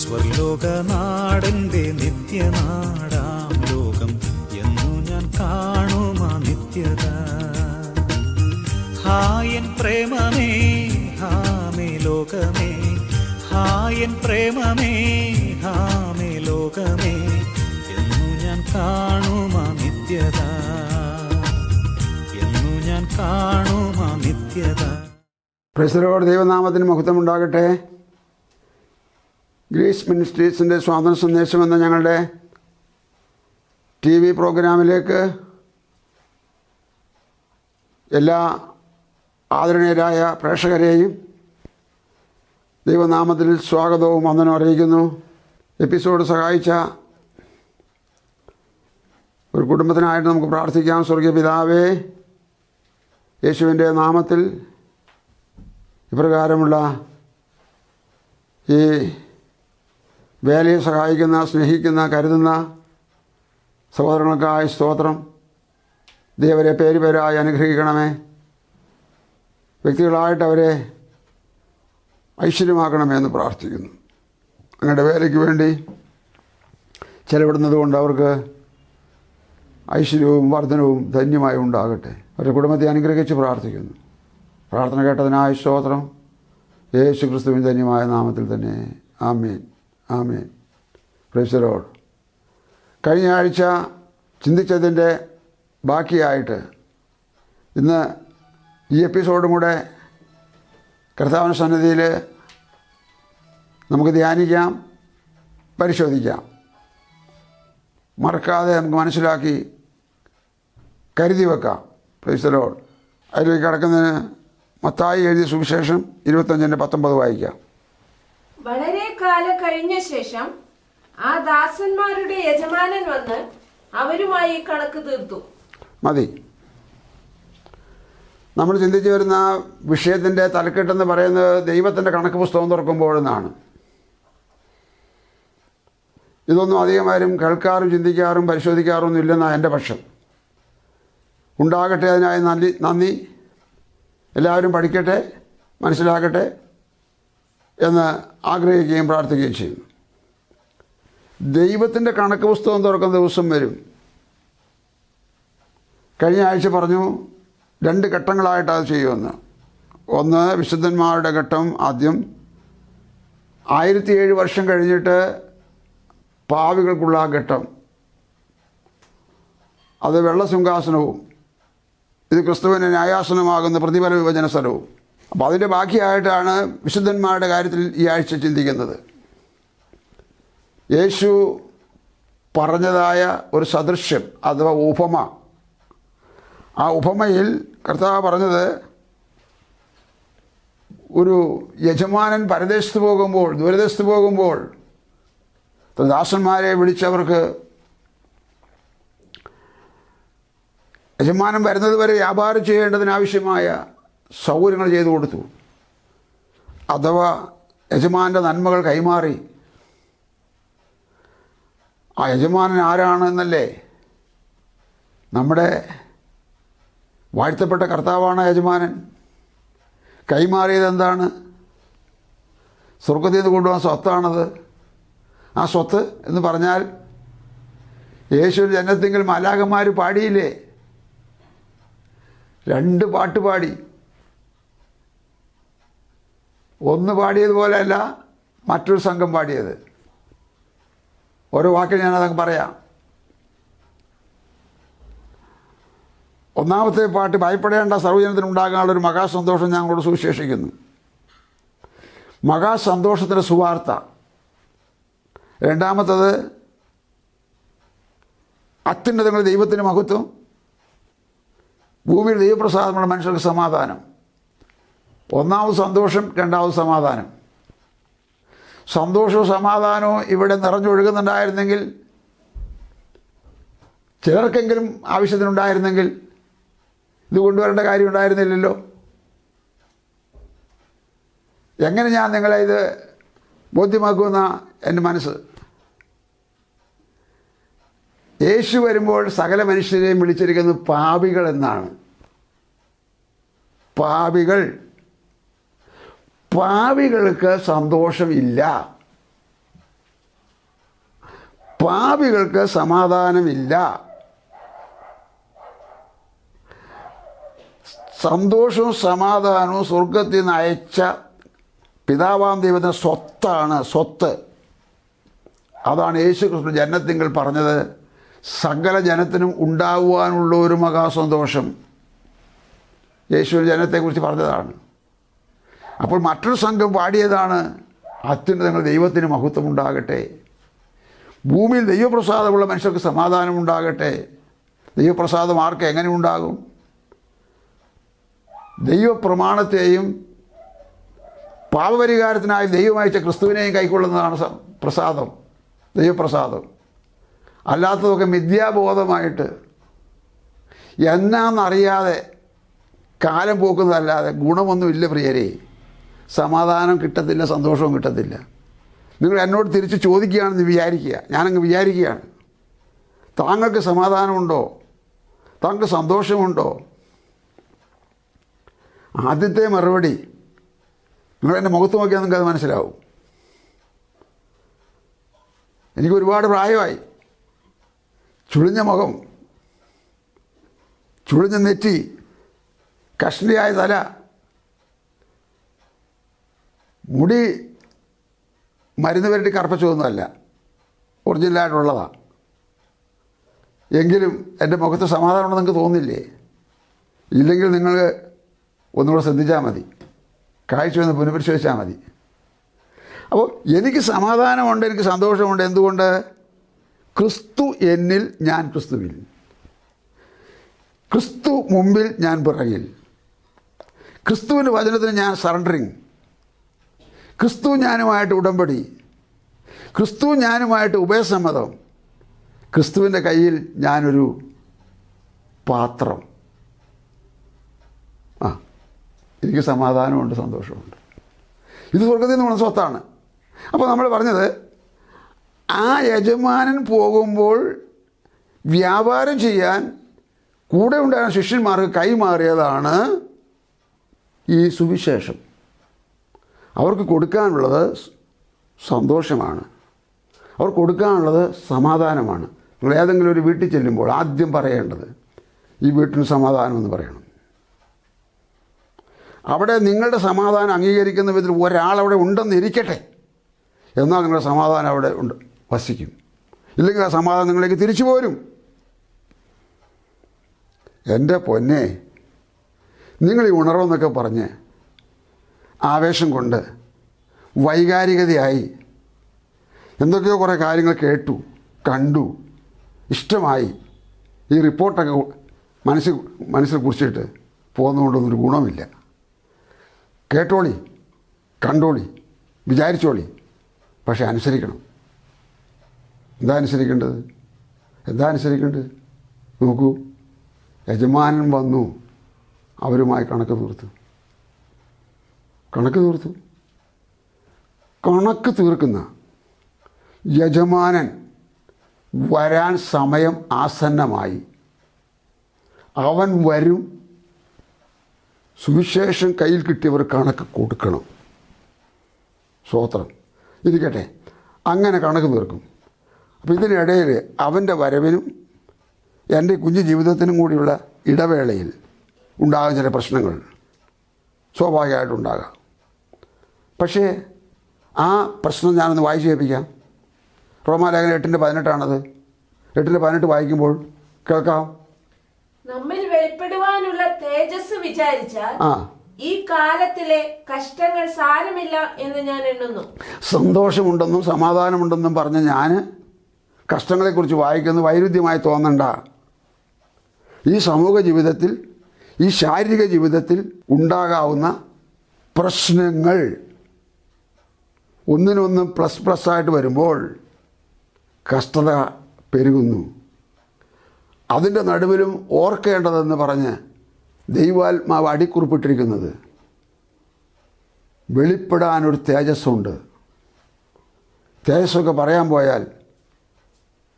സ്വർലോകനാടന്റെ നിത്യനാടാം ലോകം എന്നു ഞാൻ കാണുമാ നിത്യത. ഹായൻ പ്രേമമേ ഹാമേ ലോകമേ ഹായൻ പ്രേമമേ ഹാമേ ലോകമേ എന്നു ഞാൻ കാണുമാ നിത്യത. എന്നു ഞാൻ കാണുമാ നിത്യത. പ്രസരോട് ദൈവനാമത്തിന് മഹത്വമുണ്ടാകട്ടെ. ഗ്രീസ് മിനിസ്ട്രീസിന്റെ സ്വാതന്ത്ര്യ സന്ദേശം എന്ന ഞങ്ങളുടെ ടി വി പ്രോഗ്രാമിലേക്ക് എല്ലാ ആദരണീയരായ പ്രേക്ഷകരെയും ദൈവനാമത്തിൽ സ്വാഗതവും വന്ദനം അറിയിക്കുന്നു. എപ്പിസോഡ് സഹായിച്ച ഒരു കുടുംബത്തിനായിട്ട് നമുക്ക് പ്രാർത്ഥിക്കാം. സ്വർഗീയ പിതാവേ യേശുവിന്റെ നാമത്തിൽ ഇപ്രകാരമുള്ള ഈ വേലയെ സഹായിക്കുന്ന സ്നേഹിക്കുന്ന കരുതുന്ന സഹോദരങ്ങൾക്കായ സ്തോത്രം. ദേവരെ പേര് പേരായി അനുഗ്രഹിക്കണമേ. വ്യക്തികളായിട്ട് അവരെ ഐശ്വര്യമാക്കണമേ എന്ന് പ്രാർത്ഥിക്കുന്നു. അങ്ങയുടെ വേലയ്ക്ക് വേണ്ടി ചെലവിടുന്നത് കൊണ്ട് അവർക്ക് ഐശ്വര്യവും വർധനവും ധന്യമായി ഉണ്ടാകട്ടെ. അവരുടെ കുടുംബത്തെ അനുഗ്രഹിച്ച് പ്രാർത്ഥിക്കുന്നു. പ്രാർത്ഥന കേട്ടതിനായി സ്തോത്രം. യേശു ക്രിസ്തുവിൻ ധന്യമായ നാമത്തിൽ തന്നെ. ആമീൻ. ആമീൻ. പ്രൈസലോഡ് കഴിഞ്ഞ ആഴ്ച ചിന്തിച്ചതിന്റെ ബാക്കിയായിട്ട് ഇന്ന് ഈ എപ്പിസോഡും കൂടെ കർത്താവിന് സന്നിധിയിൽ നമുക്ക് ധ്യാനിക്കാം പരിശോധിക്കാം. മറക്കാതെ നമുക്ക് മനസ്സിലാക്കി കരുതി വെക്കാം. പ്രൈസലോഡ് അതിലേക്ക് കടക്കുന്നതിന് മത്തായി എഴുതിയ സുവിശേഷം ഇരുപത്തഞ്ചിന്റെ പത്തൊമ്പത് വായിക്കാം. വളരെ കാലം കഴിഞ്ഞ ശേഷം ആ ദാസന്മാരുടെ യജമാനൻ വന്ന് അവരുമായി കണക്ക് തീർത്തു. മതി. നമ്മൾ ചിന്തിച്ചു വരുന്ന വിഷയത്തിന്റെ തലക്കെട്ടെന്ന് പറയുന്നത് ദൈവത്തിന്റെ കണക്ക് പുസ്തകം തുറക്കുമ്പോഴെന്നാണ്. ഇതൊന്നും അധികം ആരും കേൾക്കാറും ചിന്തിക്കാറും പരിശോധിക്കാറൊന്നും ഇല്ലെന്നാണ് എന്റെ പക്ഷം. ഉണ്ടാകട്ടെ അതിനായി നന്ദി നന്ദി. എല്ലാവരും പഠിക്കട്ടെ മനസ്സിലാക്കട്ടെ എന്ന് ആഗ്രഹിക്കുകയും പ്രാർത്ഥിക്കുകയും ചെയ്യുന്നു ദൈവത്തിന്റെ കണക്ക് പുസ്തകം തുറക്കുന്ന ദിവസം വരും. കഴിഞ്ഞ ആഴ്ച പറഞ്ഞു രണ്ട് ഘട്ടങ്ങളായിട്ട് അത് ചെയ്യുമെന്ന്. ഒന്ന് വിശുദ്ധന്മാരുടെ ഘട്ടം ആദ്യം. ആയിരത്തി ഏഴ് വർഷം കഴിഞ്ഞിട്ട് പാവികൾക്കുള്ള ആ ഘട്ടം. അത് വെള്ളസിംഹാസനവും ഇത് ക്രിസ്തുവിന്റെ ന്യായാസനമാകുന്ന പ്രതിഫല വിഭജന സ്ഥലവും. അപ്പോൾ അതിന്റെ ബാക്കിയായിട്ടാണ് വിശുദ്ധന്മാരുടെ കാര്യത്തിൽ ഈ ആഴ്ച ചിന്തിക്കുന്നത്. യേശു പറഞ്ഞതായ ഒരു സദൃശ്യം അഥവാ ഉപമ. ആ ഉപമയിൽ കർത്താവ് പറഞ്ഞത് ഒരു യജമാനൻ പരദേശത്ത് പോകുമ്പോൾ ദൂരദേശത്ത് പോകുമ്പോൾ ദാസന്മാരെ വിളിച്ചവർക്ക് യജമാനം വരുന്നത് വരെ വ്യാപാരം ചെയ്യേണ്ടതിനാവശ്യമായ സൗകര്യങ്ങൾ ചെയ്തു കൊടുത്തു. അഥവാ യജമാന്റെ നന്മകൾ കൈമാറി. ആ യജമാനൻ ആരാണെന്നല്ലേ നമ്മുടെ വാഴ്ത്തപ്പെട്ട കർത്താവാണ് യജമാനൻ. കൈമാറിയത് എന്താണ്? സ്വർഗത്തിൽ നിന്ന് കൊണ്ടുപോകാൻ സ്വത്താണത്. ആ സ്വത്ത് എന്ന് പറഞ്ഞാൽ യേശു ജനത്തെങ്കിൽ മലാകന്മാർ പാടിയില്ലേ? രണ്ട് പാട്ട് പാടി. ഒന്ന് പാടിയതുപോലെയല്ല മറ്റൊരു സംഘം പാടിയത്. ഓരോ വാക്കിൽ ഞാനതങ്ങ് പറയാം. ഒന്നാമത്തെ പാട്ട് ഭയപ്പെടേണ്ട സർവജനത്തിന് ഉണ്ടാകാനുള്ള ഒരു മഹാസന്തോഷം ഞങ്ങളോട് സുവിശേഷിക്കുന്നു. മഹാസന്തോഷത്തിന്റെ സുവാർത്ത. രണ്ടാമത്തത് അത്യുന്നതങ്ങൾ ദൈവത്തിന്റെ മഹത്വം ഭൂമിയുടെ ദൈവപ്രസാദമുള്ള മനുഷ്യർക്ക് സമാധാനം. ഒന്നാമത് സന്തോഷം രണ്ടാമത് സമാധാനം. സന്തോഷവും സമാധാനവും ഇവിടെ നിറഞ്ഞൊഴുകുന്നുണ്ടായിരുന്നെങ്കിൽ ചിലർക്കെങ്കിലും ആവശ്യത്തിനുണ്ടായിരുന്നെങ്കിൽ ഇത് കൊണ്ടുവരേണ്ട കാര്യം ഉണ്ടായിരുന്നില്ലല്ലോ. എങ്ങനെ ഞാൻ നിങ്ങളെ ഇത് ബോധ്യമാക്കുമെന്ന എന്റെ മനസ്സ്. യേശു വരുമ്പോൾ സകല മനുഷ്യരെയും വിളിച്ചിരിക്കുന്നത് പാപികൾ എന്നാണ്. പാപികൾ. പാപികൾക്ക് സന്തോഷമില്ല. പാവികൾക്ക് സമാധാനമില്ല. സന്തോഷവും സമാധാനവും സ്വർഗത്തിൽ നിന്ന് അയച്ച പിതാവാം ദൈവത്തിന്റെ സ്വത്താണ് സ്വത്ത്. അതാണ് യേശു കൃഷ്ണൻ ജനത്തിങ്കിൽ പറഞ്ഞത്. സകല ജനത്തിനും ഉണ്ടാകുവാനുള്ള ഒരു മഹാസന്തോഷം. യേശു ജനത്തെക്കുറിച്ച് പറഞ്ഞതാണ്. അപ്പോൾ മറ്റൊരു സംഘം പാടിയതാണ് അത്യുന്നതങ്ങൾ ദൈവത്തിന് മഹത്വം ഉണ്ടാകട്ടെ ഭൂമിയിൽ ദൈവപ്രസാദമുള്ള മനുഷ്യർക്ക് സമാധാനം ഉണ്ടാകട്ടെ ദൈവപ്രസാദം ആർക്ക് എങ്ങനെ ഉണ്ടാകും? ദൈവപ്രമാണത്തെയും പാപപരിഹാരത്തിനായി ദൈവമയച്ച ക്രിസ്തുവിനെയും കൈക്കൊള്ളുന്നതാണ് പ്രസാദം. ദൈവപ്രസാദം. അല്ലാത്തതൊക്കെ മിഥ്യാബോധമായിട്ട് എന്നാന്നറിയാതെ കാലം പോക്കുന്നതല്ലാതെ ഗുണമൊന്നുമില്ല പ്രിയരെ. സമാധാനം കിട്ടത്തില്ല സന്തോഷവും കിട്ടത്തില്ല. നിങ്ങൾ എന്നോട് തിരിച്ച് ചോദിക്കുകയാണെന്ന് വിചാരിക്കുക. ഞാനങ്ങ് വിചാരിക്കുകയാണ്. താങ്കൾക്ക് സമാധാനമുണ്ടോ? താങ്കൾക്ക് സന്തോഷമുണ്ടോ? ആദ്യത്തെ മറുപടി നിങ്ങൾ എന്റെ മുഖത്ത് നോക്കിയാൽ നിങ്ങൾക്ക് അത് മനസ്സിലാവും. എനിക്ക് ഒരുപാട് പ്രായമായി. ചുളിഞ്ഞ മുഖം ചുളിഞ്ഞ നെറ്റി കഷ്ണിയായ തല മുടി മരുന്ന് വരട്ടി കറുപ്പിച്ചതൊന്നുമല്ല ഒറിജിനലായിട്ടുള്ളതാണ് എങ്കിലും എന്റെ മുഖത്ത് സമാധാനമുണ്ടെന്ന് നിങ്ങൾക്ക് തോന്നില്ലേ? ഇല്ലെങ്കിൽ നിങ്ങൾ ഒന്നുകൂടെ ശ്രദ്ധിച്ചാൽ മതി. കാഴ്ച ഒന്ന് പുനഃപരിശോധിച്ചാൽ മതി. അപ്പോൾ എനിക്ക് സമാധാനമുണ്ട് എനിക്ക് സന്തോഷമുണ്ട്. എന്തുകൊണ്ട്? ക്രിസ്തു എന്നിൽ ഞാൻ ക്രിസ്തുവിൽ. ക്രിസ്തു മുമ്പിൽ ഞാൻ പിറകിൽ. ക്രിസ്തുവിന്റെ വചനത്തിന് ഞാൻ സറണ്ടറിങ് ക്രിസ്തു ഞാനുമായിട്ട് ഉടമ്പടി. ക്രിസ്തു ഞാനുമായിട്ട് ഉഭയസമ്മതം. ക്രിസ്തുവിന്റെ കയ്യിൽ ഞാനൊരു പാത്രം. ആ എനിക്ക് സമാധാനമുണ്ട് സന്തോഷമുണ്ട്. ഇത് സ്വർഗത്തിൽ നിന്ന് നിന്നുള്ള സ്വത്താണ്. അപ്പോൾ നമ്മൾ പറഞ്ഞത് ആ യജമാനൻ പോകുമ്പോൾ വ്യാപാരം ചെയ്യാൻ കൂടെ ഉണ്ടായിരുന്ന ശിഷ്യന്മാർക്ക് കൈമാറിയതാണ് ഈ സുവിശേഷം. അവർക്ക് കൊടുക്കാനുള്ളത് സന്തോഷമാണ്. അവർ കൊടുക്കാനുള്ളത് സമാധാനമാണ്. നിങ്ങൾ ഏതെങ്കിലും ഒരു വീട്ടിൽ ചെല്ലുമ്പോൾ ആദ്യം പറയേണ്ടത് ഈ വീട്ടിന് സമാധാനമെന്ന് പറയണം. അവിടെ നിങ്ങളുടെ സമാധാനം അംഗീകരിക്കുന്ന വിധത്തിൽ ഒരാളവിടെ ഉണ്ടെന്ന് ഇരിക്കട്ടെ. എന്നാൽ നിങ്ങളുടെ സമാധാനം അവിടെ ഉണ്ട് വസിക്കും. ഇല്ലെങ്കിൽ ആ സമാധാനം നിങ്ങളിലേക്ക് തിരിച്ചു പോരും. എന്റെ പൊന്നെ നിങ്ങൾ ഈ ഉണർവെന്നൊക്കെ പറഞ്ഞ് ആവേശം കൊണ്ട് വൈകാരികതയായി എന്തൊക്കെയോ കുറേ കാര്യങ്ങൾ കേട്ടു കണ്ടു ഇഷ്ടമായി. ഈ റിപ്പോർട്ടൊക്കെ മനസ്സിൽ മനസ്സിൽ കുറിച്ചിട്ട് പോകുന്നതുകൊണ്ടൊന്നൊരു ഗുണമില്ല. കേട്ടോളി കണ്ടോളി വിചാരിച്ചോളി പക്ഷെ അനുസരിക്കണം. എന്താ അനുസരിക്കേണ്ടത്? എന്താ അനുസരിക്കേണ്ടത്? നോക്കൂ യജമാനൻ വന്നു അവരുമായി കണക്ക് തീർത്തു. കണക്ക് തീർത്തു. കണക്ക് തീർക്കുന്ന യജമാനൻ വരാൻ സമയം ആസന്നമായി. അവൻ വരും. സുവിശേഷം കയ്യിൽ കിട്ടിയവർ കണക്ക് കൊടുക്കണം. സ്വോത്രം. ഇരിക്കട്ടെ അങ്ങനെ കണക്ക് തീർക്കും. അപ്പോൾ ഇതിനിടയിൽ അവന്റെ വരവിനും എന്റെ കുഞ്ഞു ജീവിതത്തിനും കൂടിയുള്ള ഇടവേളയിൽ ഉണ്ടാകുന്ന ചില പ്രശ്നങ്ങൾ സ്വാഭാവികമായിട്ടുണ്ടാകാം പക്ഷേ ആ പ്രശ്നം ഞാനൊന്ന് വായിച്ചു കേൾപ്പിക്കാം. റോമാലേഖനം എട്ടിന്റെ പതിനെട്ടാണത്. എട്ടിന്റെ പതിനെട്ട് വായിക്കുമ്പോൾ കേൾക്കാം. നമ്മിൽ വെളിപ്പെടുവാനുള്ള തേജസ് വിചാരിച്ചാൽ ആ. ഈ കാലത്തിലെ കഷ്ടങ്ങൾ സാരമില്ല എന്ന് ഞാൻ എണ്ണുന്നു. സന്തോഷമുണ്ടെന്നും സമാധാനമുണ്ടെന്നും പറഞ്ഞ ഞാൻ കഷ്ടങ്ങളെക്കുറിച്ച് വായിക്കുന്നത് വൈരുദ്ധ്യമായി തോന്നണ്ട. ഈ സമൂഹ ജീവിതത്തിൽ ഈ ശാരീരിക ജീവിതത്തിൽ ഉണ്ടാകാവുന്ന പ്രശ്നങ്ങൾ ഒന്നിനൊന്നും പ്ലസ് പ്ലസ് ആയിട്ട് വരുമ്പോൾ കഷ്ടത പെരുകുന്നു. അതിന്റെ നടുവിലും ഓർക്കേണ്ടതെന്ന് പറഞ്ഞ് ദൈവാത്മാവ് അടിക്കുറിപ്പിട്ടിരിക്കുന്നത് വെളിപ്പെടാനൊരു തേജസ്സുണ്ട്. തേജസ്സൊക്കെ പറയാൻ പോയാൽ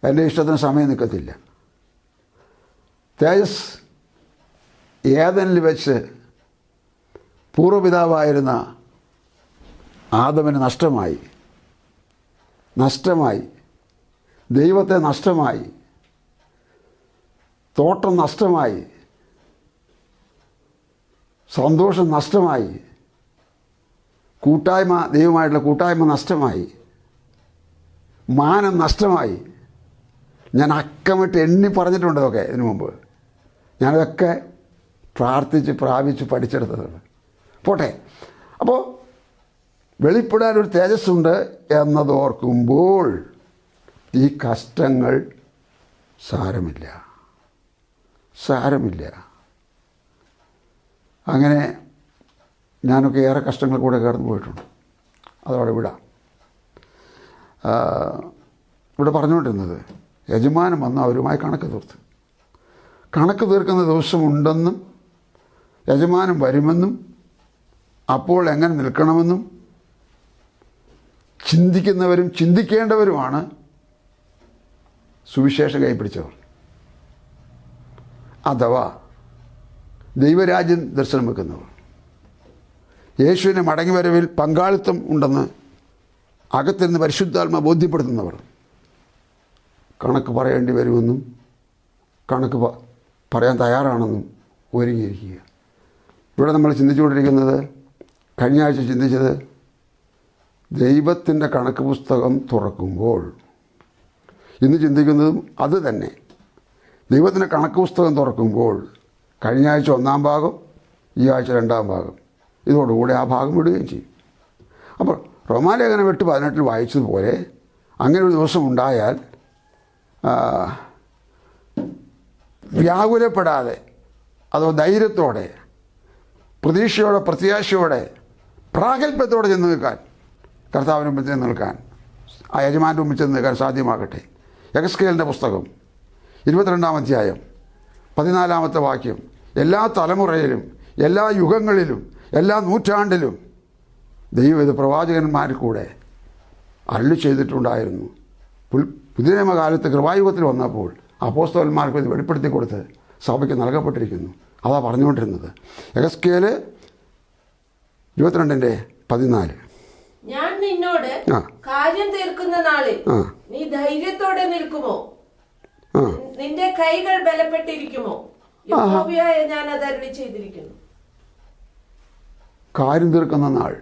എന്റെ ഇഷ്ടത്തിന് സമയം നിൽക്കത്തില്ല. തേജസ് ഏതനിൽ വെച്ച് പൂർവപിതാവായിരുന്ന ആദമിന് നഷ്ടമായി. നഷ്ടമായി. ദൈവത്തെ നഷ്ടമായി. തോട്ടം നഷ്ടമായി. സന്തോഷം നഷ്ടമായി. കൂട്ടായ്മ ദൈവമായിട്ടുള്ള കൂട്ടായ്മ നഷ്ടമായി. മാനം നഷ്ടമായി. ഞാൻ അക്കമിട്ട് എണ്ണി പറഞ്ഞിട്ടുണ്ട് ഒക്കെ ഇതിനു മുമ്പ്. ഞാനതൊക്കെ പ്രാർത്ഥിച്ച് പ്രാപിച്ച് പഠിച്ചെടുത്തതാണ്. പോട്ടെ. അപ്പോൾ വെളിപ്പെടാൻ ഒരു തേജസ്സുണ്ട് എന്നത് ഓർക്കുമ്പോൾ ഈ കഷ്ടങ്ങൾ സാരമില്ല. സാരമില്ല. അങ്ങനെ ഞാനൊക്കെ ഏറെ കഷ്ടങ്ങൾ കൂടെ കടന്നു പോയിട്ടുണ്ട്. അതോടെ വിടാം. ഇവിടെ പറഞ്ഞുകൊണ്ടിരുന്നത് യജമാനം വന്ന് അവരുമായി കണക്ക് തീർത്ത്. കണക്ക് തീർക്കുന്ന ദിവസമുണ്ടെന്നും യജമാനം വരുമെന്നും അപ്പോൾ എങ്ങനെ നിൽക്കണമെന്നും ചിന്തിക്കുന്നവരും ചിന്തിക്കേണ്ടവരുമാണ് സുവിശേഷം കൈപ്പിടിച്ചവർ അഥവാ ദൈവരാജ്യം ദർശനം വെക്കുന്നവർ. യേശുവിന്റെ മടങ്ങിവരവിൽ പങ്കാളിത്തം ഉണ്ടെന്ന് അകത്തിരുന്ന് പരിശുദ്ധാത്മ ബോധ്യപ്പെടുത്തുന്നവർ. കണക്ക് പറയേണ്ടി വരുമെന്നും കണക്ക് പറയാൻ തയ്യാറാണെന്നും ഒരുങ്ങിയിരിക്കുക. ഇവിടെ നമ്മൾ ചിന്തിച്ചുകൊണ്ടിരിക്കുന്നത് കഴിഞ്ഞ ആഴ്ച ചിന്തിച്ചത് ദൈവത്തിന്റെ കണക്ക് പുസ്തകം തുറക്കുമ്പോൾ ഇന്ന് ചിന്തിക്കുന്നതും അത് തന്നെ. ദൈവത്തിന്റെ കണക്ക് പുസ്തകം തുറക്കുമ്പോൾ കഴിഞ്ഞ ആഴ്ച ഒന്നാം ഭാഗം ഈ ആഴ്ച രണ്ടാം ഭാഗം. ഇതോടുകൂടി ആ ഭാഗം വിടുകയും ചെയ്യും. അപ്പോൾ റോമാലേഖനം എട്ട് പതിനെട്ടിൽ വായിച്ചതുപോലെ അങ്ങനെ ഒരു ദിവസം ഉണ്ടായാൽ വ്യാകുലപ്പെടാതെ അതോ ധൈര്യത്തോടെ പ്രതീക്ഷയോടെ പ്രത്യാശയോടെ പ്രാഗൽഭ്യത്തോടെ ചെന്ന് നിൽക്കാൻ കർത്താവിന് മുമ്പിൽ ചെന്ന് നിൽക്കാൻ ആ യജമാന്റെ മുമ്പിൽ ചെന്ന് നിൽക്കാൻ സാധ്യമാകട്ടെ. എക്സ്കേലിന്റെ പുസ്തകം ഇരുപത്തിരണ്ടാം അധ്യായം പതിനാലാമത്തെ വാക്യം എല്ലാ തലമുറയിലും എല്ലാ യുഗങ്ങളിലും എല്ലാ നൂറ്റാണ്ടിലും ദൈവം ഇത് പ്രവാചകന്മാരിൽ കൂടെ അരളി ചെയ്തിട്ടുണ്ടായിരുന്നു. പുതിയ നിയമകാലത്ത് കൃപായുഗത്തിൽ വന്നപ്പോൾ അപ്പോസ്തവന്മാർക്ക് ഇത് വെളിപ്പെടുത്തി കൊടുത്ത് സഭയ്ക്ക് നൽകപ്പെട്ടിരിക്കുന്നു. അതാ പറഞ്ഞുകൊണ്ടിരുന്നത്. എഗസ്കേൽ ഇരുപത്തിരണ്ടിന്റെ പതിനാല്. നിന്നോട് കാര്യം തീർക്കുന്ന നാളിൽ നീ ധൈര്യത്തോടെ നിൽക്കുമോ? നിന്റെ കൈകൾ ബലപ്പെട്ടിരിക്കുമോ? ഞാൻ അത് അരുളി ചെയ്തിരിക്കുന്നു. കാര്യം തീർക്കുന്ന നാൾ.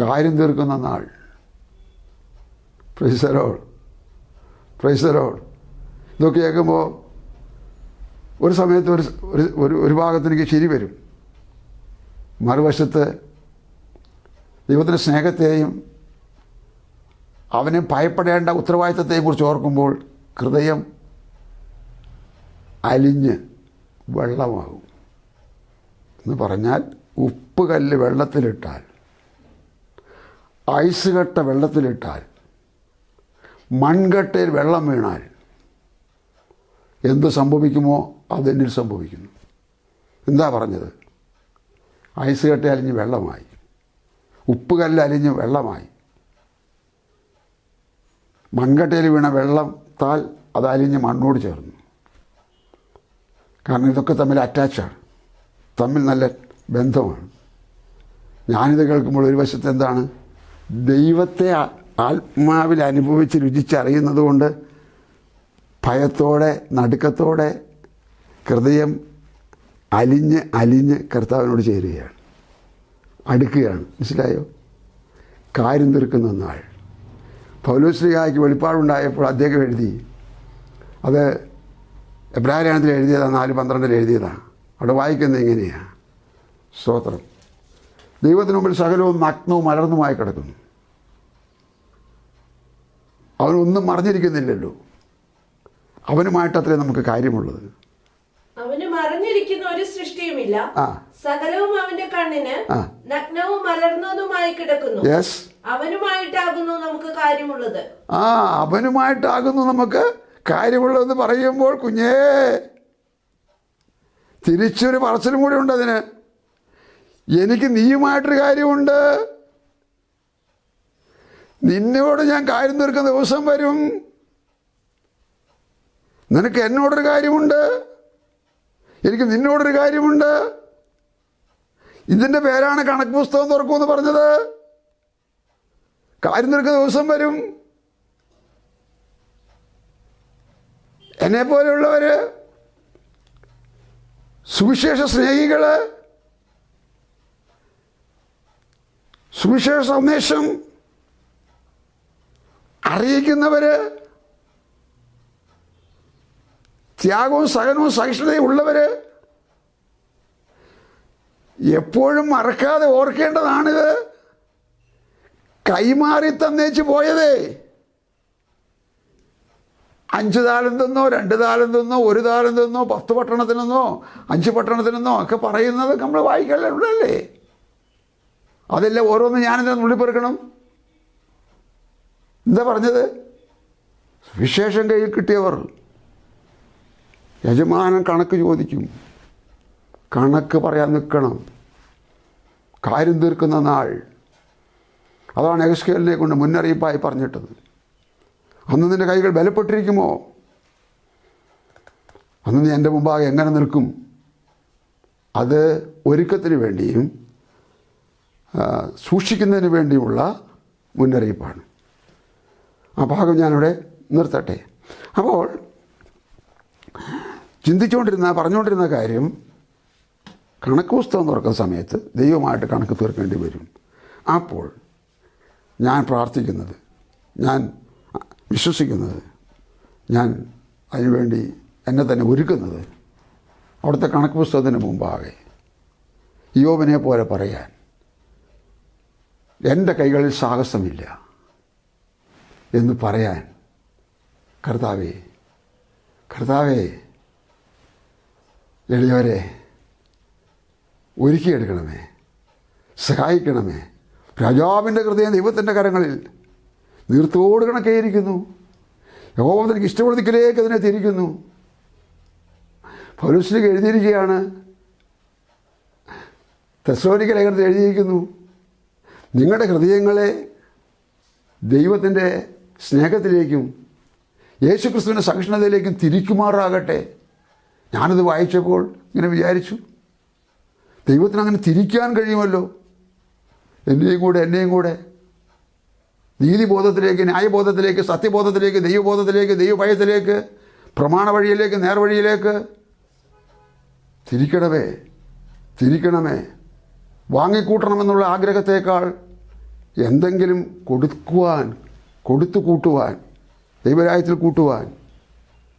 കാര്യം തീർക്കുന്ന നാൾ. പ്രൈസരോൾ പ്രൈസരോൾ ഇതൊക്കെ കേൾക്കുമ്പോൾ ഒരു സമയത്ത് ഒരു ഒരു ഒരു ശരി ഭാഗത്ത് എനിക്ക് ചിരി വരും. മറുവശത്ത് ദൈവത്തിന്റെ സ്നേഹത്തെയും അവനെ ഭയപ്പെടേണ്ട ഉത്തരവാദിത്തത്തെയും കുറിച്ച് ഓർക്കുമ്പോൾ ഹൃദയം അലിഞ്ഞ് വെള്ളമാകും. എന്ന് പറഞ്ഞാൽ ഉപ്പ് കല്ല് വെള്ളത്തിലിട്ടാൽ ഐസ് കട്ട വെള്ളത്തിലിട്ടാൽ മൺകട്ടയിൽ വെള്ളം വീണാൽ എന്ത് സംഭവിക്കുമോ അതെന്നിൽ സംഭവിക്കുന്നു. എന്താ പറഞ്ഞത്? ഐസ് കട്ട അലിഞ്ഞ് വെള്ളമായി. ഉപ്പ് കല്ല് അലിഞ്ഞ് വെള്ളമായി. മൺകട്ടയിൽ വീണ വെള്ളം താൽ അത് അലിഞ്ഞ് മണ്ണോട് ചേർന്നു. കാരണം ഇതൊക്കെ തമ്മിൽ അറ്റാച്ചാണ് തമ്മിൽ നല്ല ബന്ധമാണ്. ഞാനിത് കേൾക്കുമ്പോൾ ഒരു വശത്ത് എന്താണ്? ദൈവത്തെ ആത്മാവിൽ അനുഭവിച്ച് രുചിച്ചറിയുന്നത് കൊണ്ട് ഭയത്തോടെ നടുക്കത്തോടെ ഹൃദയം അലിഞ്ഞ് അലിഞ്ഞ് കർത്താവിനോട് ചേരുകയാണ്. അടുക്കുകയാണ്. മനസ്സിലായോ? കാര്യം തീർക്കുന്ന നാൾ. പൗലോശ്രീകായ്ക്ക് വെളിപ്പാടുണ്ടായപ്പോൾ അദ്ദേഹം എഴുതി. അത് എബ്രാഹിരാണത്തിൽ എഴുതിയതാണ് നാല് പന്ത്രണ്ടിൽ എഴുതിയതാണ് അവിടെ വായിക്കുന്നത് എങ്ങനെയാണ് സ്തോത്രം. ദൈവത്തിന് മുമ്പിൽ സകലവും നഗ്നവും മലർന്നുമായി കിടക്കുന്നു. അവനൊന്നും മറിഞ്ഞിരിക്കുന്നില്ലല്ലോ. അവനുമായിട്ടത്രേ നമുക്ക് കാര്യമുള്ളത്. അവന് മറിഞ്ഞിരിക്കുന്ന ഒരു സൃഷ്ടിയുമില്ല. സകലവും അവന്റെ കണ്ണിന് നഗ്നവും മലർന്നതുമായി കിടക്കുന്നു. അവനുമായിട്ടാകുന്നു നമുക്ക് കാര്യമുള്ളത്. ആ അവനുമായിട്ടാകുന്നു നമുക്ക് കാര്യമുള്ളതെന്ന് പറയുമ്പോൾ കുഞ്ഞേ തിരിച്ചൊരു പറച്ചിലും കൂടി ഉണ്ട് അതിന്. എനിക്ക് നീയുമായിട്ടൊരു കാര്യമുണ്ട്. നിന്നോട് ഞാൻ കാര്യം തീർക്കുന്ന ദിവസം വരും. നിനക്ക് എന്നോടൊരു കാര്യമുണ്ട്. എനിക്ക് നിന്നോടൊരു കാര്യമുണ്ട്. ഇതിന്റെ പേരാണ് കണക്ക് പുസ്തകം തുറക്കുമെന്ന് പറഞ്ഞത്. കാര്യം തീർക്കുന്ന ദിവസം വരും. എന്നെ പോലെയുള്ളവര് സുവിശേഷ സ്നേഹികൾ സുവിശേഷ സന്ദേശം അറിയിക്കുന്നവര് ത്യാഗവും സഹനവും സഹിഷ്ണുതയും ഉള്ളവർ എപ്പോഴും മറക്കാതെ ഓർക്കേണ്ടതാണിത്. കൈമാറി തന്നേച്ച് പോയതേ. അഞ്ച് താലന്തെന്നോ രണ്ട് താലന്തെന്നോ ഒരു താലന്തെന്നോ പത്ത് പട്ടണത്തിനെന്നോ അഞ്ച് പട്ടണത്തിനെന്നോ ഒക്കെ പറയുന്നത് നമ്മൾ വായിക്കാനുള്ളല്ലേ അതെല്ലാം ഓരോന്ന് ഞാനെന്താ നുള്ളിപ്പെറുക്കണം. എന്താ പറഞ്ഞത്? വിശേഷം കയ്യിൽ കിട്ടിയവർ യജമാനൻ കണക്ക് ചോദിക്കും. കണക്ക് പറയാൻ നിൽക്കണം. കാര്യം തീർക്കുന്ന നാൾ. അതാണ് എക്സ്കേലിനെ കൊണ്ട് മുന്നറിയിപ്പായി പറഞ്ഞിട്ടത്. അന്ന് നിന്റെ കൈകൾ ബലപ്പെട്ടിരിക്കുമോ? അന്ന് നീ എന്റെ മുമ്പാകെ എങ്ങനെ നിൽക്കും? അത് ഒരുക്കത്തിന് വേണ്ടിയും സൂക്ഷിക്കുന്നതിന് വേണ്ടിയുള്ള മുന്നറിയിപ്പാണ്. ആ ഭാഗം ഞാനിവിടെ നിർത്തട്ടെ. അപ്പോൾ ചിന്തിച്ചുകൊണ്ടിരുന്ന പറഞ്ഞുകൊണ്ടിരുന്ന കാര്യം കണക്ക് പുസ്തകം തുറക്കുന്ന സമയത്ത് ദൈവമായിട്ട് കണക്ക് തീർക്കേണ്ടി വരും. അപ്പോൾ ഞാൻ പ്രാർത്ഥിക്കുന്നത് ഞാൻ വിശ്വസിക്കുന്നത് ഞാൻ അതിനുവേണ്ടി എന്നെ തന്നെ ഒരുക്കുന്നത് അവിടുത്തെ കണക്ക് പുസ്തകത്തിന് മുമ്പാകെ. യോബിനെ പോലെ പറയാൻ എന്റെ കൈകളിൽ സാഹസമില്ല എന്ന് പറയാൻ കർത്താവേ കർത്താവേ എളിയവരെ ഒരുക്കിയെടുക്കണമേ സഹായിക്കണമേ. രാജാവിന്റെ ഹൃദയം ദൈവത്തിന്റെ കരങ്ങളിൽ നീർത്തോട് കണക്കേയിരിക്കുന്നു. യഹോവത്തിലേക്ക് ഇഷ്ടമുള്ള ദിക്കിലേക്ക് അതിനെ തിരിക്കുന്നു. പൗലുസിലേക്ക് എഴുതിയിരിക്കുകയാണ്. തെസ്ലോനിക്ക ലേഖനത്തിൽ എഴുതിയിരിക്കുന്നു നിങ്ങളുടെ ഹൃദയങ്ങളെ ദൈവത്തിന്റെ സ്നേഹത്തിലേക്കും യേശുക്രിസ്തുവിന്റെ സഹിഷ്ണുതയിലേക്കും തിരിക്കുമാറാകട്ടെ. ഞാനത് വായിച്ചപ്പോൾ ഇങ്ങനെ വിചാരിച്ചു. ദൈവത്തിന് അങ്ങനെ തിരിക്കാൻ കഴിയുമല്ലോ. എന്നെയും കൂടെ എന്നെയും കൂടെ. നീതിബോധത്തിലേക്ക് ന്യായബോധത്തിലേക്ക് സത്യബോധത്തിലേക്ക് ദൈവബോധത്തിലേക്ക് ദൈവഭയത്തിലേക്ക് പ്രമാണ വഴിയിലേക്ക് നേർവഴിയിലേക്ക് തിരിക്കണമേ തിരിക്കണമേ. വാങ്ങിക്കൂട്ടണമെന്നുള്ള ആഗ്രഹത്തേക്കാൾ എന്തെങ്കിലും കൊടുക്കുവാൻ കൊടുത്തു കൂട്ടുവാൻ ദൈവരായത്തിൽ കൂട്ടുവാൻ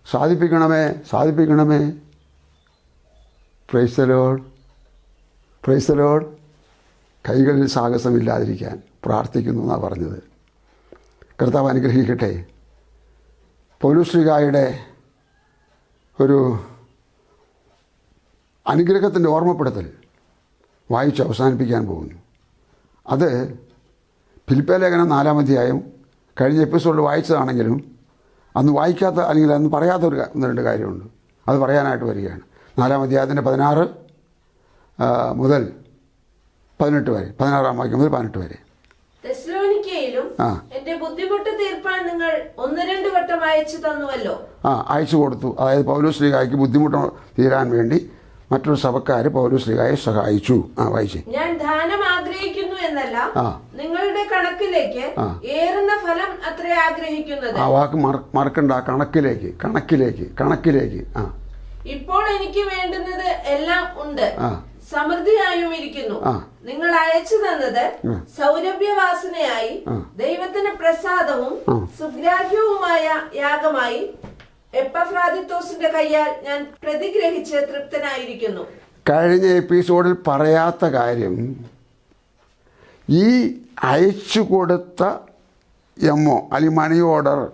സാധിപ്പിക്കണമേ സാധിപ്പിക്കണമേ. പ്രൈസലോഡ് പ്രൈസലോഡ് കൈകളിൽ സാഹസമില്ലാതിരിക്കാൻ പ്രാർത്ഥിക്കുന്നു എന്നാണ് പറഞ്ഞത്. കർത്താവ് അനുഗ്രഹിക്കട്ടെ. പൗലുശ്രീകായുടെ ഒരു അനുഗ്രഹത്തിന്റെ ഓർമ്മപ്പെടുത്തൽ വായിച്ച് അവസാനിപ്പിക്കാൻ പോകുന്നു. അത് ഫിലിപ്പ ലേഖനം നാലാം അധ്യായം കഴിഞ്ഞ എപ്പിസോഡിൽ വായിച്ചതാണെങ്കിലും അന്ന് വായിക്കാത്ത അല്ലെങ്കിൽ അന്ന് പറയാത്ത ഒരു ഒന്ന് രണ്ട് കാര്യമുണ്ട്. അത് പറയാനായിട്ട് വരികയാണ്. നാലാം അധ്യായത്തിന്റെ പതിനാറ് മുതൽ പതിനെട്ട് വരെ. പതിനാറാം വാക്യം മുതൽ പതിനെട്ട് വരെ. എന്റെ ബുദ്ധിമുട്ട് തീർപ്പാൻ നിങ്ങൾ ഒന്ന് രണ്ട് വട്ടം അയച്ചു തന്നുവല്ലോ. ആ അയച്ചു കൊടുത്തു. അതായത് പൗലോസ് ലീഗായ്ക്ക് ബുദ്ധിമുട്ട് തീരാൻ വേണ്ടി മറ്റൊരു സഭക്കാര് പൗലോസ് ലീഗായെ സഹായിച്ചു. ആ വായിച്ചു. ഞാൻ ആഗ്രഹിക്കുന്നു. നിങ്ങളുടെ കണക്കിലേക്ക്. ഏറുന്ന ഫലം അത്രേ ആഗ്രഹിക്കുന്നത്. ആ വാക്ക് മറ മറക്കണ്ട കണക്കിലേക്ക് കണക്കിലേക്ക് കണക്കിലേക്ക് ആ. ഇപ്പോൾ എനിക്ക് വേണ്ടുന്നത് എല്ലാം ഉണ്ട്. സമൃദ്ധിയായും ഇരിക്കുന്നു. നിങ്ങൾ അയച്ചു തന്നത് സൗരഭ്യവാസനയായി ദൈവത്തിന് പ്രസാദവും. സുഗ്രാഹ്യവുമായ യാഗമായി എപ്പഫ്രാദിത്തോസിന്റെ കയ്യാൽ ഞാൻ പ്രതിഗ്രഹിച്ച് തൃപ്തനായിരിക്കുന്നു. കഴിഞ്ഞ എപ്പിസോഡിൽ പറയാത്ത കാര്യം ഈ അയച്ചു കൊടുത്ത എം ഒ അല്ലെങ്കിൽ മണി ഓർഡർ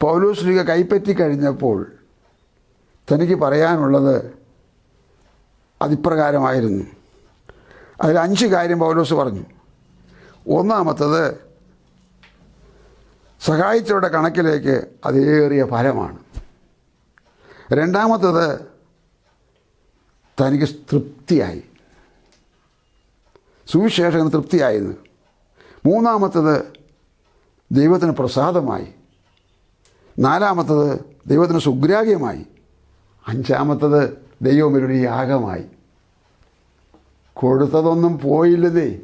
പൗലോസ് ലീഗ കൈപ്പറ്റി കഴിഞ്ഞപ്പോൾ തനിക്ക് പറയാനുള്ളത് അതിപ്രകാരമായിരുന്നു. അതിൽ അഞ്ച് കാര്യം പൗലോസ് പറഞ്ഞു. ഒന്നാമത്തത് സഹായിച്ചവരുടെ കണക്കിലേക്ക് അതേറിയ ഫലമാണ്. രണ്ടാമത്തത് തനിക്ക് തൃപ്തിയായി. സുവിശേഷകന് തൃപ്തിയായത്. മൂന്നാമത്തത് ദൈവത്തിന് പ്രസാദമായി. നാലാമത്തത് ദൈവത്തിന് സുഗ്രാഹ്യമായി. അഞ്ചാമത്തത് ദൈവമൊരു യാഗമായി. കൊടുത്തതൊന്നും പോയില്ലതേ.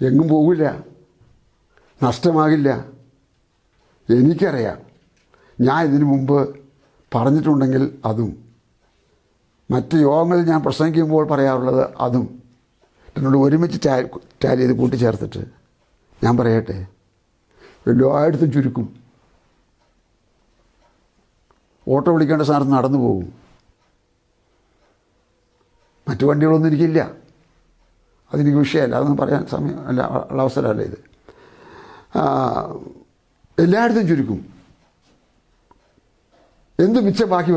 എങ്ങും പോകില്ല നഷ്ടമാകില്ല. എനിക്കറിയാം. ഞാൻ ഇതിനു മുമ്പ് പറഞ്ഞിട്ടുണ്ടെങ്കിൽ അതും. മറ്റ് യോഗങ്ങളിൽ ഞാൻ പ്രസംഗിക്കുമ്പോൾ പറയാറുള്ളത് അതും. എന്നോട് ഒരുമിച്ച് ടാലി ചെയ്ത് കൂട്ടിച്ചേർത്തിട്ട് ഞാൻ പറയട്ടെ എല്ലായിടത്തും ചുരുക്കും. ഓട്ടോ വിളിക്കേണ്ട സ്ഥാനത്ത് നടന്നു പോകും. മറ്റു വണ്ടികളൊന്നും എനിക്കില്ല. അതെനിക്ക് വിഷയമല്ല. അതൊന്നും പറയാൻ സമയം അല്ല ഉള്ള അവസരമല്ല ഇത്. എല്ലായിടത്തും ചുരുക്കും. എന്ത് മിച്ചം ബാക്കി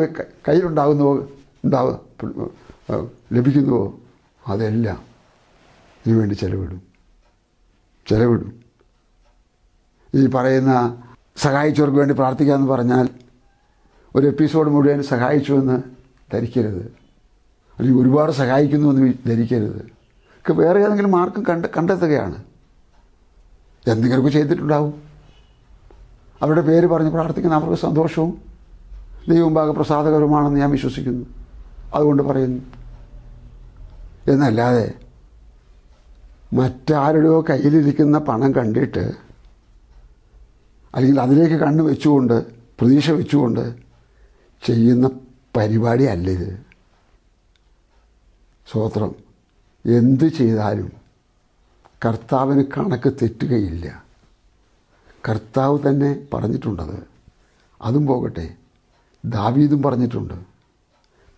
കയ്യിലുണ്ടാകുന്നുവോ ഉണ്ടാവുക ലഭിക്കുന്നുവോ? അതെല്ലാം. ഇതിനു വേണ്ടി ചെലവിടും. ചെലവിടും. ഈ പറയുന്ന സഹായിച്ചവർക്ക് വേണ്ടി പ്രാർത്ഥിക്കാമെന്ന് പറഞ്ഞാൽ ഒരു എപ്പിസോഡ് മുഴുവൻ സഹായിച്ചുവെന്ന് ധരിക്കരുത്. അല്ലെങ്കിൽ ഒരുപാട് സഹായിക്കുന്നു എന്ന് ധരിക്കരുത്. ഒക്കെ വേറെ ഏതെങ്കിലും മാർക്കും കണ്ട കണ്ടെത്തുകയാണ്. എന്തെങ്കിലുമൊക്കെ ചെയ്തിട്ടുണ്ടാവും. അവരുടെ പേര് പറഞ്ഞ് പ്രാർത്ഥിക്കുന്ന അവർക്ക് സന്തോഷവും ദൈവമുമ്പാകെ പ്രസാദകരവുമാണെന്ന് ഞാൻ വിശ്വസിക്കുന്നു. അതുകൊണ്ട് പറയുന്നു. എന്നല്ലാതെ മറ്റാരുടെയോ കയ്യിലിരിക്കുന്ന പണം കണ്ടിട്ട് അല്ലെങ്കിൽ അതിലേക്ക് കണ്ണ് വെച്ചുകൊണ്ട് പ്രതീക്ഷ വെച്ചുകൊണ്ട് ചെയ്യുന്ന പരിപാടി ഇത്. സ്വോത്രം. എന്ത് ചെയ്താലും കർത്താവിന് കണക്ക് തെറ്റുകയില്ല. കർത്താവ് തന്നെ പറഞ്ഞിട്ടുണ്ടത്. അതും പോകട്ടെ. ദാവീദും പറഞ്ഞിട്ടുണ്ട്.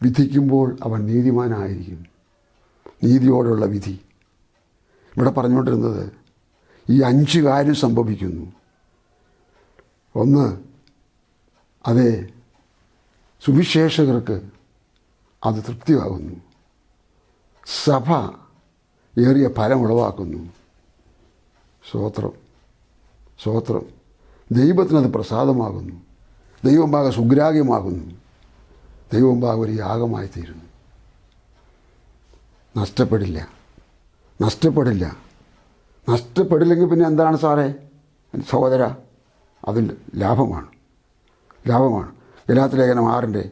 വിധിക്കുമ്പോൾ അവൻ നീതിമാനായിരിക്കും. നീതിയോടുള്ള വിധി. ഇവിടെ പറഞ്ഞുകൊണ്ടിരുന്നത് ഈ അഞ്ച് കാര്യം സംഭവിക്കുന്നു. ഒന്ന് അതെ സുവിശേഷകർക്ക് അത് തൃപ്തിയാകുന്നു. സഭ ഏറിയ ഫലം ഉളവാക്കുന്നു. സ്വോത്രം സ്വോത്രം. ദൈവത്തിനത് പ്രസാദമാകുന്നു. ദൈവമ്പാകെ സുഗ്രാഹ്യമാകുന്നു. ദൈവമ്പാകെ ഒരു യാഗമായി തീരുന്നു നഷ്ടപ്പെടില്ല. നഷ്ടപ്പെടില്ല. നഷ്ടപ്പെടില്ലെങ്കിൽ പിന്നെ എന്താണ് സാറേ? സഹോദര അതിൽ ലാഭമാണ്. ലാഭമാണ്. ഗലാത്തിലേഖനം ആറിന്റെ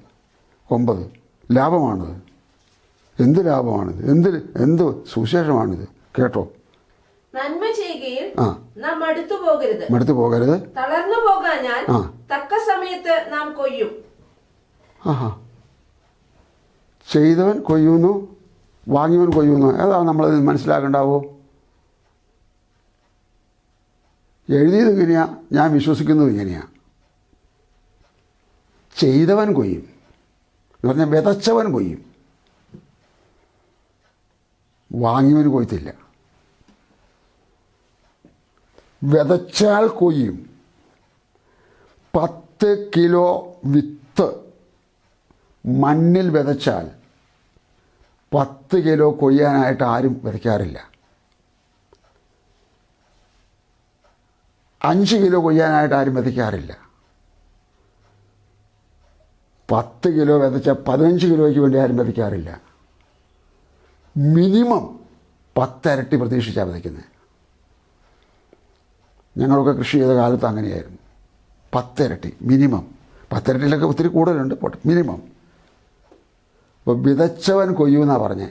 ഒമ്പത്. ലാഭമാണത്. എന്ത് ലാഭമാണിത്? എന്ത് എന്ത് സുവിശേഷമാണിത്? കേട്ടോ? നന്മ ചെയ്യുകയും. നാം അടുത്തു പോകരുത്. മടുത്തു പോകരുത്. തളർന്നു ഞാൻ. തക്ക സമയത്ത് നാം കൊയ്യും. ആഹാ. ചെയ്തവൻ കൊയ്യുന്നു. വാങ്ങിയവൻ കൊയ്യുന്നു. ഏതാണ് നമ്മളത് മനസ്സിലാക്കണ്ടാവോ? എഴുതിയത് ഇങ്ങനെയാ ഞാൻ വിശ്വസിക്കുന്നത് ഇങ്ങനെയാ. ചെയ്തവൻ കൊയ്യും. എന്ന് പറഞ്ഞാൽ വിതച്ചവൻ കൊയ്യും. വാങ്ങിയവൻ കൊയ്ത്തില്ല. വിതച്ചാൽ കൊയ്യും. പത്ത് കിലോ വിത്ത് മണ്ണിൽ വിതച്ചാൽ പത്ത് കിലോ കൊയ്യാനായിട്ട് ആരും വിതയ്ക്കാറില്ല. അഞ്ച് കിലോ കൊയ്യാനായിട്ട് ആരും വിതയ്ക്കാറില്ല. പത്ത് കിലോ വിതച്ച പതിനഞ്ച് കിലോയ്ക്ക് വേണ്ടി ആരും വിതയ്ക്കാറില്ല. മിനിമം പത്തരട്ടി പ്രതീക്ഷിച്ചാണ് വിതയ്ക്കുന്നത് ഞങ്ങളൊക്കെ കൃഷി ചെയ്ത കാലത്ത് അങ്ങനെയായിരുന്നു. പത്തിരട്ടി മിനിമം. പത്തിരട്ടിയിലൊക്കെ ഒത്തിരി കൂടുതലുണ്ട് മിനിമം. അപ്പോൾ വിതച്ചവൻ കൊയ്യൂന്നാണ് പറഞ്ഞേ.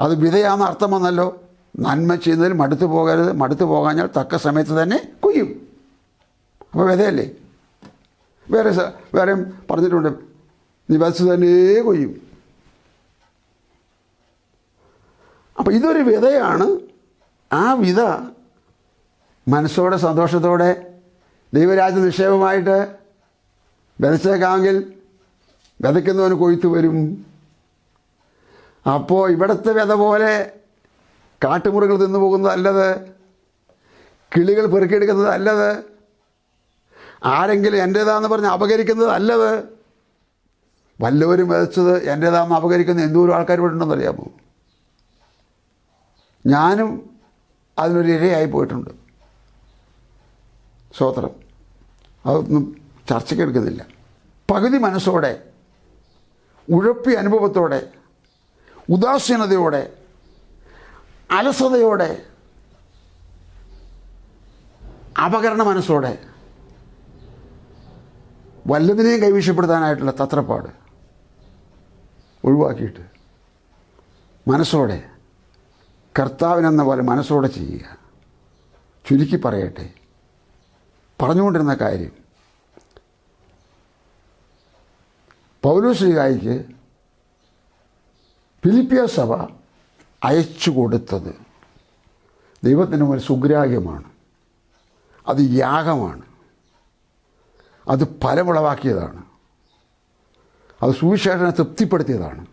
അത് വിതയാന്ന് അർത്ഥം വന്നല്ലോ. നന്മ ചെയ്യുന്നതിൽ മടുത്തു പോകരുത് മടുത്തു പോകാഞ്ഞാൽ തക്ക സമയത്ത് തന്നെ കൊയ്യും. അപ്പോൾ വിതയല്ലേ? വേറെ വേറെയും പറഞ്ഞിട്ടുണ്ട്. നീ വിതച്ച് തന്നെ കൊയ്യും. അപ്പോൾ ഇതൊരു വിതയാണ്. ആ വിത മനസ്സോടെ സന്തോഷത്തോടെ ദൈവരാജ്യ നിക്ഷേപമായിട്ട് വിതച്ചേക്കാമെങ്കിൽ വിതയ്ക്കുന്നവന് കൊയ്ത്ത് വരും. അപ്പോൾ ഇവിടുത്തെ വിത പോലെ കാട്ടുമുറികൾ തിന്നു പോകുന്നതല്ലത്. കിളികൾ പെറുക്കിയെടുക്കുന്നതല്ലത്. ആരെങ്കിലും എന്റേതാന്ന് പറഞ്ഞ് അപകരിക്കുന്നതല്ലത്. വല്ലവരും വിതച്ചത് എന്റേതാണെന്ന് അപകരിക്കുന്ന എന്തോരം ആൾക്കാർ ഇവിടെ ഉണ്ടെന്ന് അറിയാമോ? ഞാനും അതിനൊരു ഇരയായി പോയിട്ടുണ്ട്. സ്വോത്രം അതൊന്നും ചർച്ചയ്ക്ക് എടുക്കുന്നില്ല. പകുതി മനസ്സോടെ ഉഴപ്പി അനുഭവത്തോടെ ഉദാസീനതയോടെ അലസതയോടെ അപകരണ മനസ്സോടെ വല്ലതിനെയും കൈവശപ്പെടുത്താനായിട്ടുള്ള തത്രപ്പാട് ഒഴിവാക്കിയിട്ട് മനസ്സോടെ കർത്താവിനെന്ന പോലെ മനസ്സോടെ ചെയ്യുക. ചുരുക്കി പറയട്ടെ. പറഞ്ഞുകൊണ്ടിരുന്ന കാര്യം പൗലോശ്രീകായിക്ക് ഫിലിപ്പിയ സഭ അയച്ചു കൊടുത്തത് ദൈവത്തിന് ഒരു സുഗ്രാഹ്യമാണ്. അത് യാഗമാണ്. അത് ഫലമുളവാക്കിയതാണ്. അത് സുവിശേഷനെ തൃപ്തിപ്പെടുത്തിയതാണ്.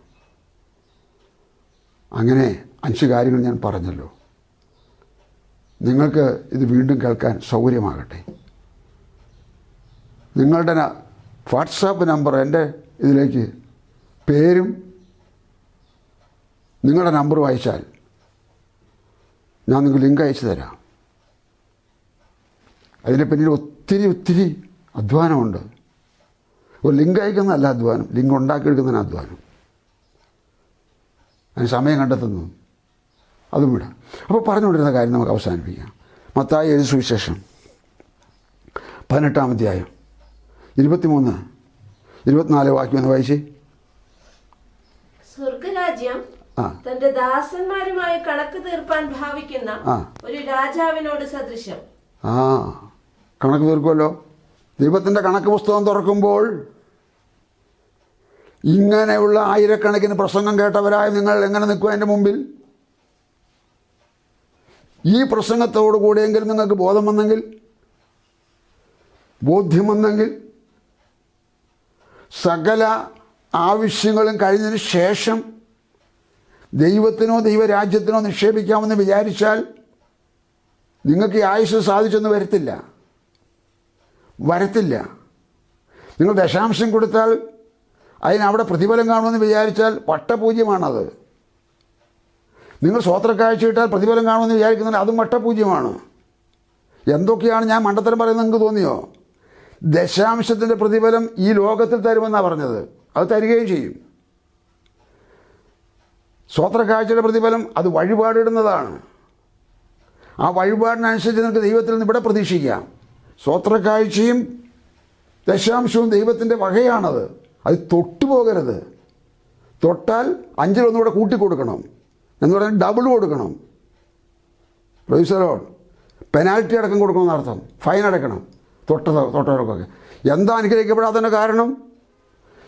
അങ്ങനെ അഞ്ച് കാര്യങ്ങൾ ഞാൻ പറഞ്ഞല്ലോ. നിങ്ങൾക്ക് ഇത് വീണ്ടും കേൾക്കാൻ സൗകര്യമാകട്ടെ. നിങ്ങളുടെ വാട്സാപ്പ് നമ്പർ എന്റെ ഇതിലേക്ക് പേരും നിങ്ങളുടെ നമ്പറും അയച്ചാൽ ഞാൻ നിങ്ങൾക്ക് ലിങ്ക് അയച്ചു തരാം. അതിന്റെ പിന്നിൽ ഒത്തിരി ഒത്തിരി അധ്വാനമുണ്ട്. ഒരു ലിങ്ക് അയക്കുന്നതല്ല അധ്വാനം ലിങ്ക് ഉണ്ടാക്കിയെടുക്കുന്നതിന് അധ്വാനം. അതിന് സമയം കണ്ടെത്തുന്നു. അതും വിടാം. അപ്പോൾ പറഞ്ഞുകൊണ്ടിരുന്ന കാര്യം നമുക്ക് അവസാനിപ്പിക്കാം. മത്തായി എഴുതി സുവിശേഷം പതിനെട്ടാം അധ്യായം ഇരുപത്തിമൂന്ന് ഇരുപത്തിനാല് വാക്യം ഒന്ന് വായിച്ചേ. സ്വർഗരാജ്യം തന്റെ ദാസന്മാരുമായി കണക്ക് തീർപ്പാൻ ഭാവിക്കുന്ന ഒരു രാജാവിനോട് സദൃശം ആ കണക്ക് തീർക്കുമല്ലോ. ദൈവത്തിന്റെ കണക്ക് പുസ്തകം തുറക്കുമ്പോൾ ഇങ്ങനെയുള്ള ആയിരക്കണക്കിന് പ്രസംഗം കേട്ടവരായ നിങ്ങൾ എങ്ങനെ നിൽക്കും എന്റെ മുമ്പിൽ? ഈ പ്രസംഗത്തോടു കൂടിയെങ്കിലും നിങ്ങൾക്ക് ബോധം വന്നെങ്കിൽ ബോധ്യം വന്നെങ്കിൽ സകല ആവശ്യങ്ങളും കഴിഞ്ഞതിന് ശേഷം ദൈവത്തിനോ ദൈവരാജ്യത്തിനോ നിക്ഷേപിക്കാമെന്ന് വിചാരിച്ചാൽ നിങ്ങൾക്ക് ഈ ആയുസ് സാധിച്ചെന്ന് വരത്തില്ല. വരത്തില്ല. നിങ്ങൾ ദശാംശം കൊടുത്താൽ അതിനവിടെ പ്രതിഫലം കാണുമെന്ന് വിചാരിച്ചാൽ വട്ടപൂജ്യമാണത്. നിങ്ങൾ സ്വോത്രക്കാഴ്ച ഇട്ടാൽ പ്രതിഫലം കാണുമെന്ന് വിചാരിക്കുന്നില്ല അതും വട്ടപൂജ്യമാണ്. എന്തൊക്കെയാണ് ഞാൻ മണ്ടത്തരം പറയുന്നത് നിങ്ങൾക്ക് തോന്നിയോ? ദശാംശത്തിന്റെ പ്രതിഫലം ഈ ലോകത്തിൽ തരുമെന്നാണ് പറഞ്ഞത്. അത് തരികയും ചെയ്യും. സ്വോത്രക്കാഴ്ചയുടെ പ്രതിഫലം അത് വഴിപാടിടുന്നതാണ്. ആ വഴിപാടിനനുസരിച്ച് നിങ്ങൾക്ക് ദൈവത്തിൽ നിന്ന് ഇവിടെ പ്രതീക്ഷിക്കാം. സ്വോത്രക്കാഴ്ചയും ദശാംശവും ദൈവത്തിന്റെ വകയാണത്. അത് തൊട്ടുപോകരുത് തൊട്ടാൽ അഞ്ചിലൊന്നുകൂടെ കൂട്ടിക്കൊടുക്കണം. എന്ന് പറഞ്ഞാൽ ഡബിൾ കൊടുക്കണം. പ്രൊഡ്യൂസറോ പെനാൽറ്റി അടക്കം കൊടുക്കണമെന്നർത്ഥം ഫൈൻ അടയ്ക്കണം തൊട്ട തൊട്ടവർക്കൊക്കെ എന്താ അനുഗ്രഹിക്കപ്പെടാത്തതിന്റെ കാരണം?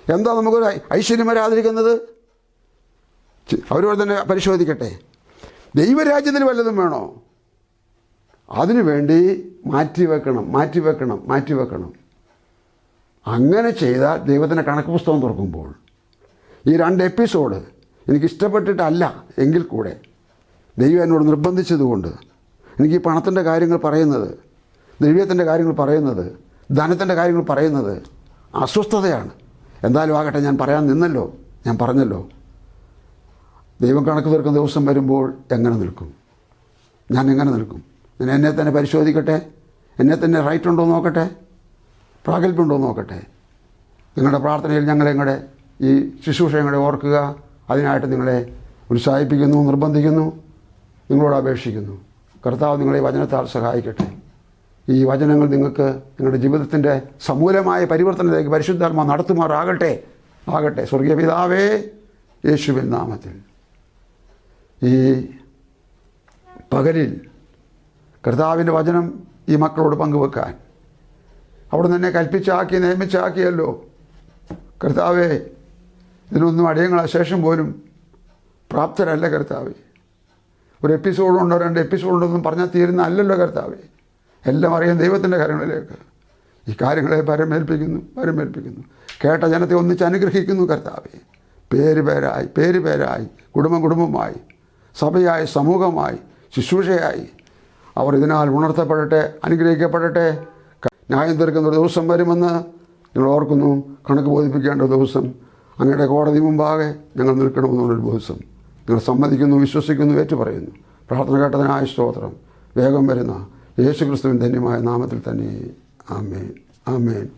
എന്താ നമുക്ക് ഐശ്വര്യം വരാതിരിക്കുന്നത് അവരോട് തന്നെ പരിശോധിക്കട്ടെ. ദൈവരാജ്യത്തിന് വല്ലതും വേണോ? അതിനു വേണ്ടി മാറ്റി വെക്കണം മാറ്റി വെക്കണം മാറ്റി വെക്കണം. അങ്ങനെ ചെയ്താൽ ദൈവത്തിന്റെ കണക്ക് പുസ്തകം തുറക്കുമ്പോൾ ഈ രണ്ട് എപ്പിസോഡ് എനിക്ക് ഇഷ്ടപ്പെട്ടിട്ടല്ല എങ്കിൽ കൂടെ ദൈവം എന്നോട് നിർബന്ധിച്ചതുകൊണ്ട് എനിക്ക് ഈ പണത്തിന്റെ കാര്യങ്ങൾ പറയുന്നത് ദൈവത്തിന്റെ കാര്യങ്ങൾ പറയുന്നത് ധനത്തിന്റെ കാര്യങ്ങൾ പറയുന്നത് അസ്വസ്ഥതയാണ്. എന്തായാലും ആകട്ടെ ഞാൻ പറയാൻ നിന്നല്ലോ ഞാൻ പറഞ്ഞല്ലോ. ദൈവം കണക്ക് തീർക്കുന്ന ദിവസം വരുമ്പോൾ എങ്ങനെ നിൽക്കും? ഞാൻ എങ്ങനെ നിൽക്കും? ഞാൻ എന്നെ തന്നെ പരിശോധിക്കട്ടെ? എന്നെ തന്നെ റൈറ്റ് ഉണ്ടോ നോക്കട്ടെ? പ്രാഗൽഭ്യമുണ്ടോ എന്ന് നോക്കട്ടെ? നിങ്ങളുടെ പ്രാർത്ഥനയിൽ ഞങ്ങളെ എങ്ങടെ ഈ ശുശ്രൂഷ ഞങ്ങളെ ഓർക്കുക. അതിനായിട്ട് നിങ്ങളെ ഉത്സാഹിപ്പിക്കുന്നു നിർബന്ധിക്കുന്നു നിങ്ങളോട് അപേക്ഷിക്കുന്നു. കർത്താവ് നിങ്ങളെ വചനത്താൽ സഹായിക്കട്ടെ. ഈ വചനങ്ങൾ നിങ്ങൾക്ക് നിങ്ങളുടെ ജീവിതത്തിന്റെ സമൂലമായ പരിവർത്തനത്തിലേക്ക് പരിശുദ്ധാത്മാ നടത്തുമാറാകട്ടെ. ആകട്ടെ. സ്വർഗീയ പിതാവേ യേശുവിൻ നാമത്തിൽ. ഈ പകലിൽ കർത്താവിന്റെ വചനം ഈ മക്കളോട് പങ്കുവെക്കാൻ. അവിടെ നിന്നെ കൽപ്പിച്ചാക്കി നിയമിച്ചാക്കിയല്ലോ. കർത്താവേ ഇതിനൊന്നും അടിയങ്ങളെ. ശേഷം പോലും പ്രാപ്തരല്ല കർത്താവേ. ഒരു എപ്പിസോഡുണ്ടോ രണ്ട് എപ്പിസോഡുണ്ടോ എന്നും പറഞ്ഞാൽ തീരുന്ന അല്ലല്ലോ കർത്താവേ. എല്ലാം അറിയാൻ ദൈവത്തിന്റെ കാര്യങ്ങളിലേക്ക്. ഈ കാര്യങ്ങളെ പരമേൽപ്പിക്കുന്നു പരമേൽപ്പിക്കുന്നു കേട്ട ജനത്തെ ഒന്നിച്ച് അനുഗ്രഹിക്കുന്നു കർത്താവേ. പേര് പേരായി പേര് പേരായി കുടുംബം കുടുംബമായി സഭയായി സമൂഹമായി ശുശ്രൂഷയായി. അവർ ഇതിനാൽ ഉണർത്തപ്പെടട്ടെ അനുഗ്രഹിക്കപ്പെടട്ടെ. ന്യായം തീർക്കുന്ന ഒരു ദിവസം വരുമെന്ന് നിങ്ങൾ ഓർക്കുന്നു. കണക്ക് ബോധിപ്പിക്കേണ്ട ദിവസം. അങ്ങയുടെ കോടതി മുമ്പാകെ ഞങ്ങൾ നിൽക്കണമെന്നുള്ളൊരു ദിവസം. നിങ്ങൾ സമ്മതിക്കുന്നു വിശ്വസിക്കുന്നു ഏറ്റുപറയുന്നു. പ്രാർത്ഥന കേട്ടതിനായ സ്തോത്രം. വേഗം വരുന്ന യേശുക്രിസ്തുവിൻ ധന്യമായ നാമത്തിൽ തന്നെ ആമേൻ. ആമേൻ.